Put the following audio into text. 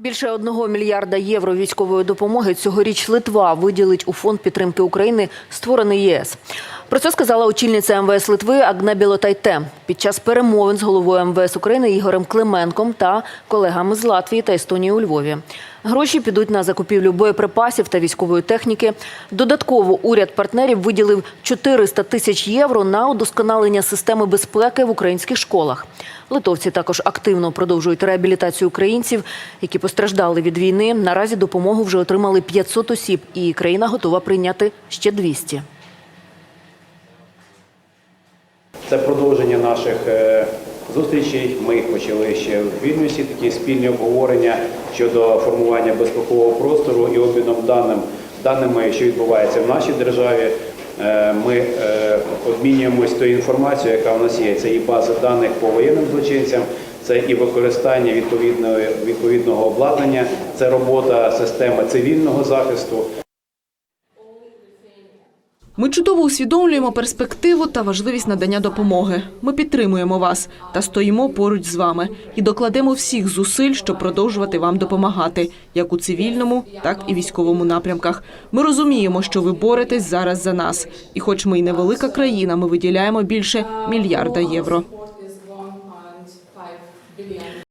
Більше одного мільярда євро військової допомоги цьогоріч Литва виділить у фонд підтримки України, створений ЄС. Про це сказала очільниця МВС Литви Агна Білотайте під час перемовин з головою МВС України Ігорем Клименком та колегами з Латвії та Естонії у Львові. Гроші підуть на закупівлю боєприпасів та військової техніки. Додатково уряд партнерів виділив 400 тисяч євро на удосконалення системи безпеки в українських школах. Литовці також активно продовжують реабілітацію українців, які постраждали від війни. Наразі допомогу вже отримали 500 осіб, і країна готова прийняти ще 200. Це продовження наших е, зустрічей. Ми почали ще в Вільнюсі, такі спільні обговорення щодо формування безпекового простору і обміном даним, даними, що відбувається в нашій державі. Е, Ми е, обмінюємось тою інформацією, яка в нас є. Це і база даних по воєнним злочинцям, це і використання відповідного обладнання, це робота системи цивільного захисту. Ми чудово усвідомлюємо перспективу та важливість надання допомоги. Ми підтримуємо вас та стоїмо поруч з вами і докладемо всіх зусиль, щоб продовжувати вам допомагати, як у цивільному, так і військовому напрямках. Ми розуміємо, що ви боретесь зараз за нас, і, хоч ми й невелика країна, ми виділяємо більше мільярда євро.